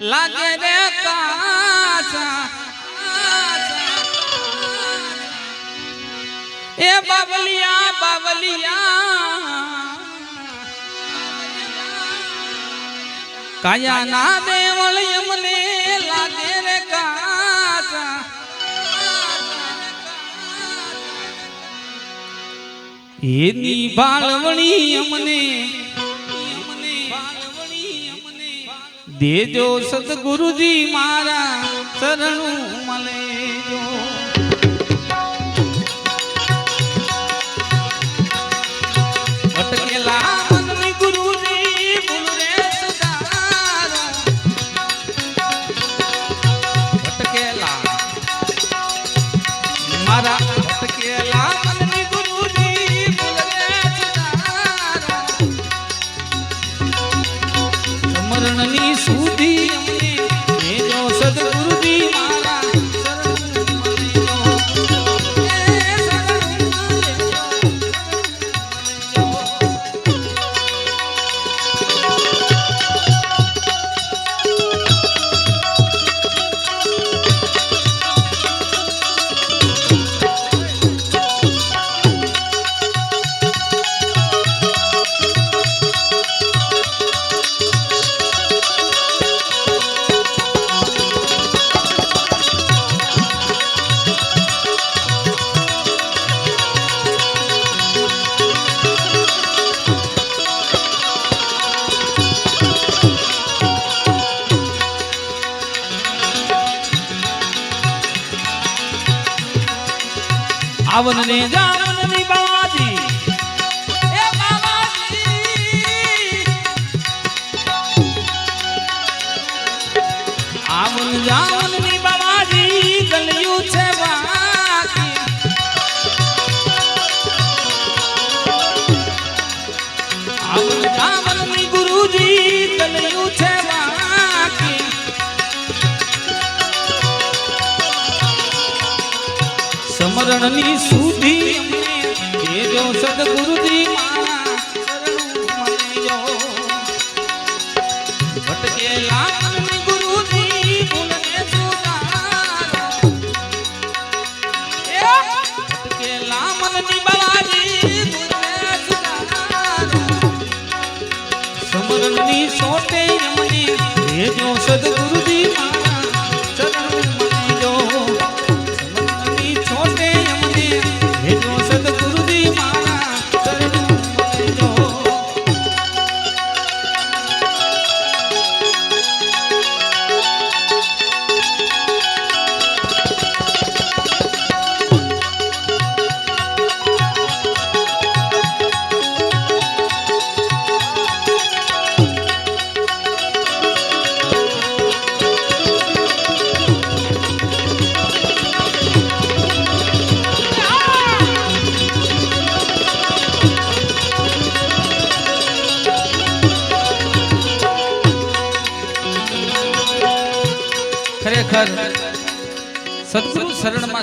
લાગે રે એ બાબલિયા બાબલિયા કાયા ના દેવળી મને લાગે રે એની બાળવણી અમને દેજો સદગુરુજી મારા શરણું. આવન ને સમરણની સુધી. દેજો સદગુરુજી ભટકેલા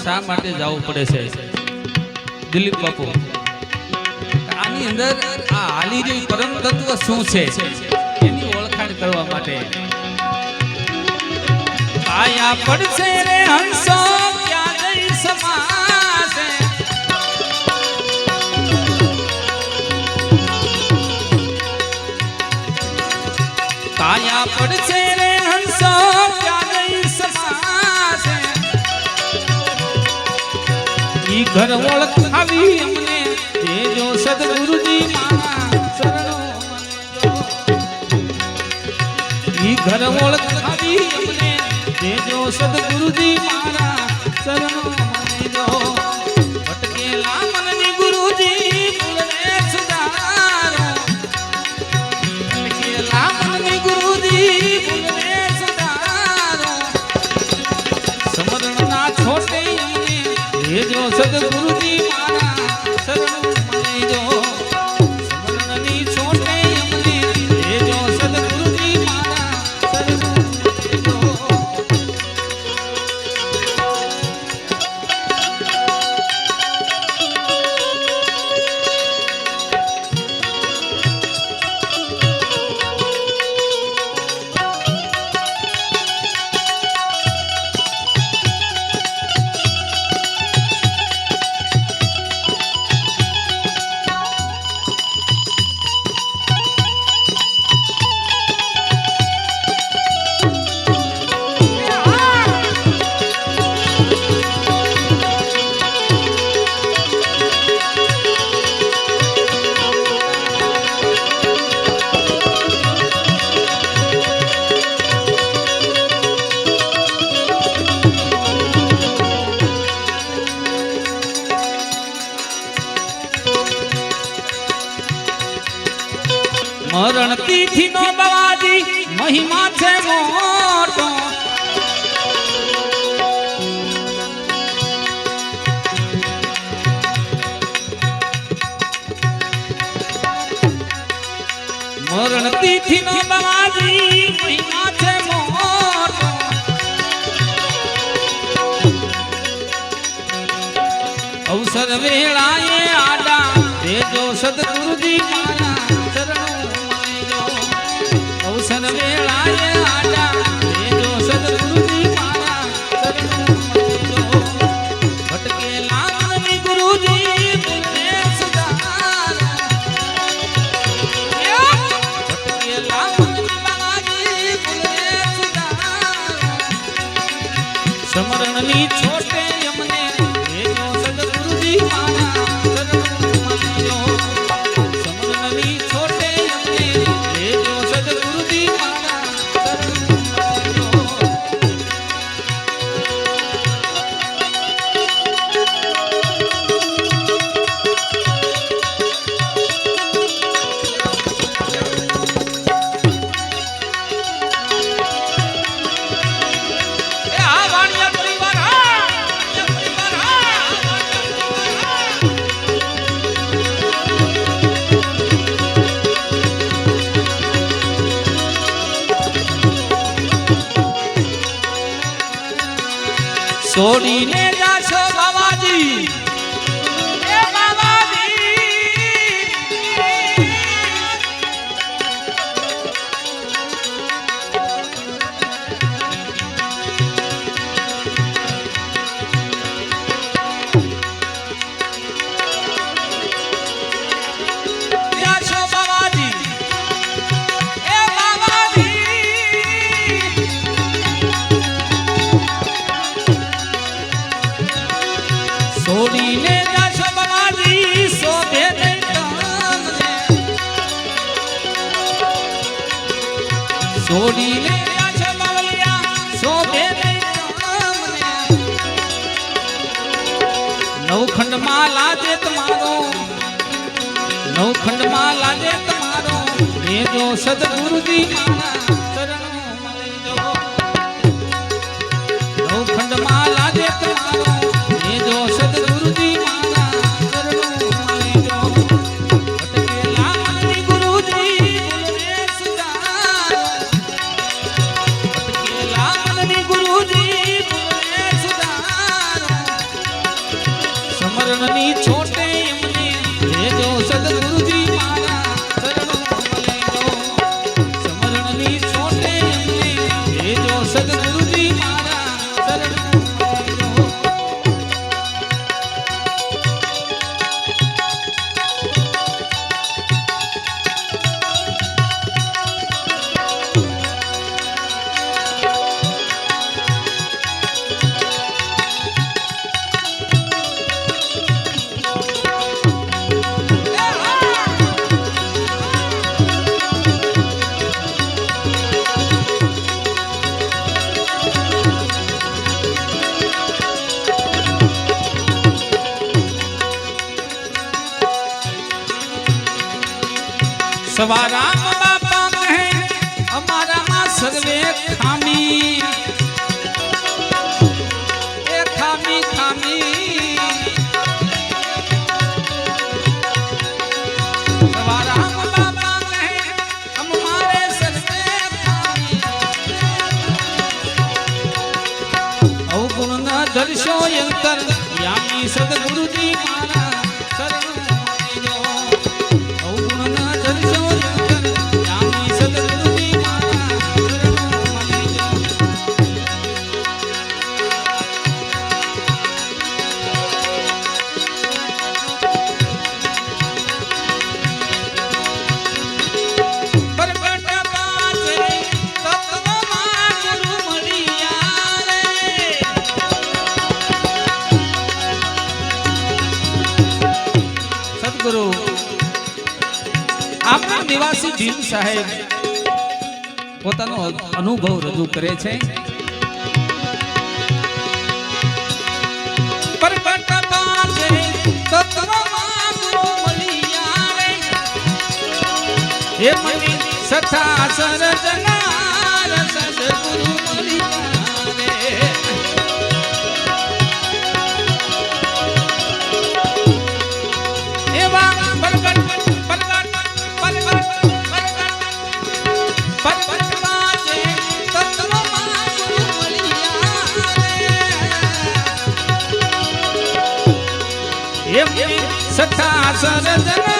શરણમાં શા માટે જવું પડે છે? દિલીપ બાપુ. આની અંદર આ હાલી જે પરમ તત્વ શું છે? એની ઓળખાણ કરવા માટે. આયા પડશે રે હંસો. ઈ ઘર ઓળખાવી અમને. દેજો સદગુરુજી મારા શરણો ઈ ઘર ઓળખાવી અમને. દેજો સદગુરુજી મારા શરણો મને જો મંદી થી નો બવાજી મહિમા છે મોટો. મરણ તિથિ નો બવાજી મહિમા છે મોટો. અવસર વેળાએ આડા તેજો સદગુરુજી મારા વેળાએ માં લાજે તમારો. નવખંડમાં લાજે તમારો. એ જો સદગુરુજી મારા પોતાનો અનુભવ રજૂ કરે છે. હે મને સથા સરજન એમની સખા સરજના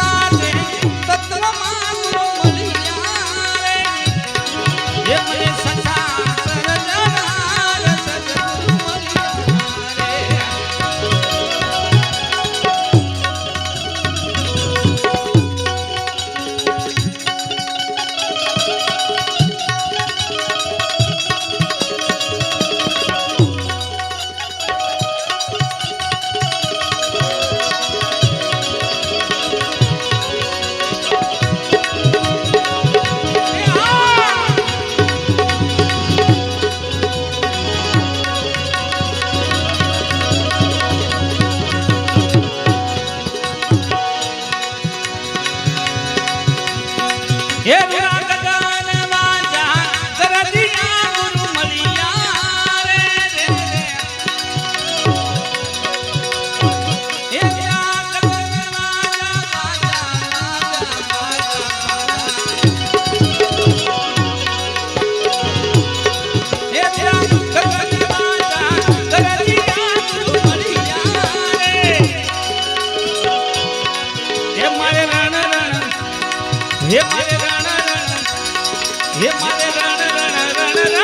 હે રાણા રાણા રાણા રાણા.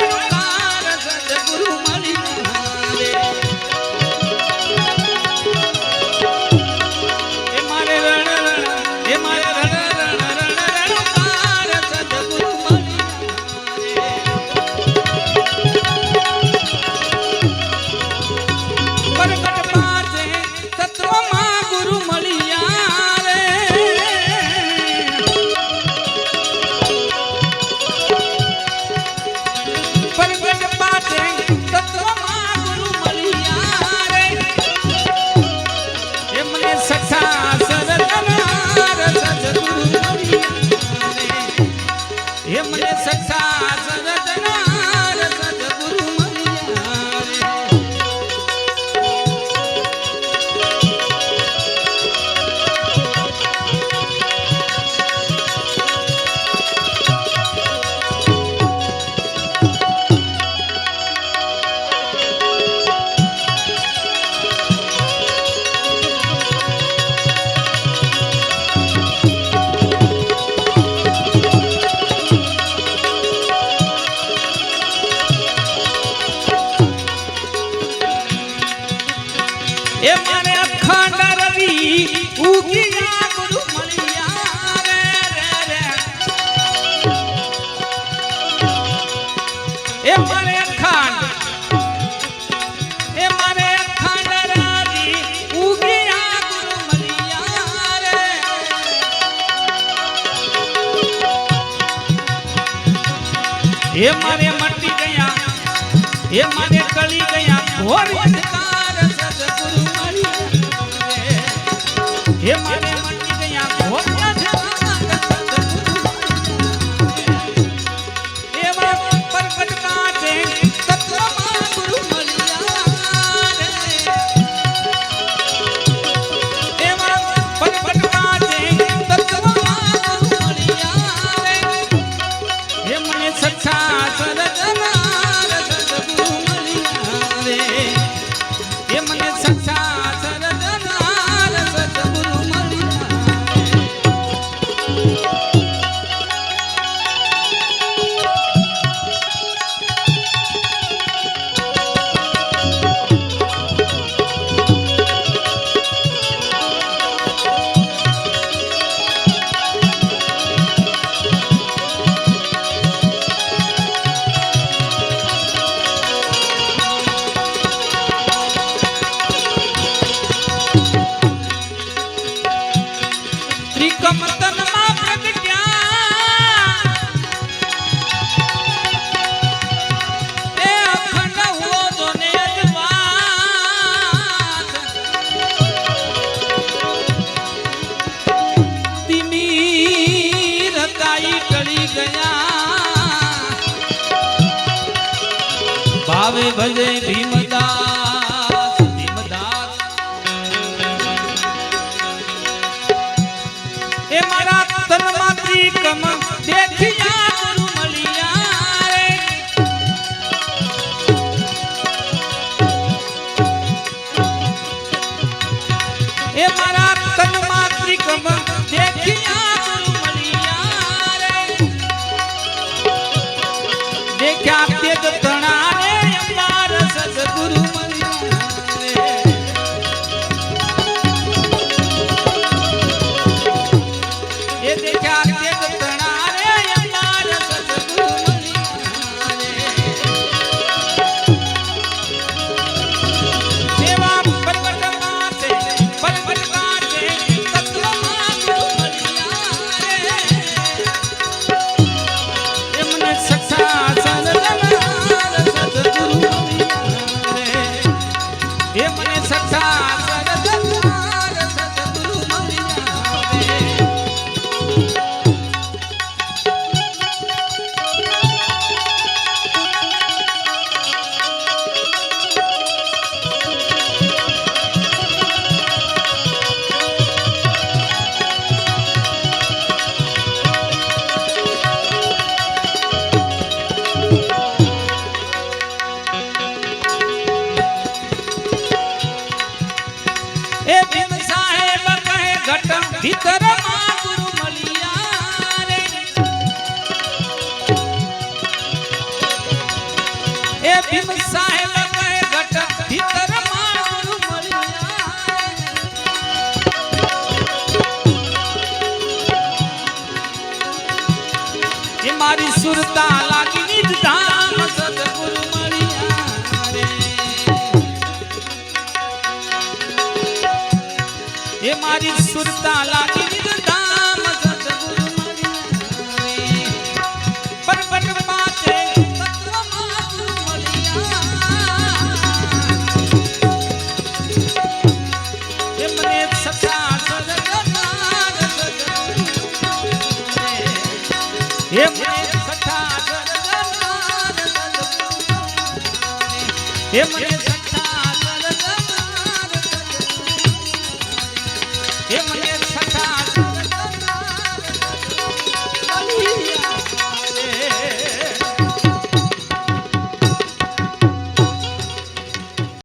હે મારે મટી ગયા હે મારે કળી ગયા હોરી સદગુરુ મળી હે મારે দেখি એ ભીમ સાહેબ કહે ઘટમ ભીતરમાં ગુરુ મળ્યા રે. એ ભીમ સાહેબ એમ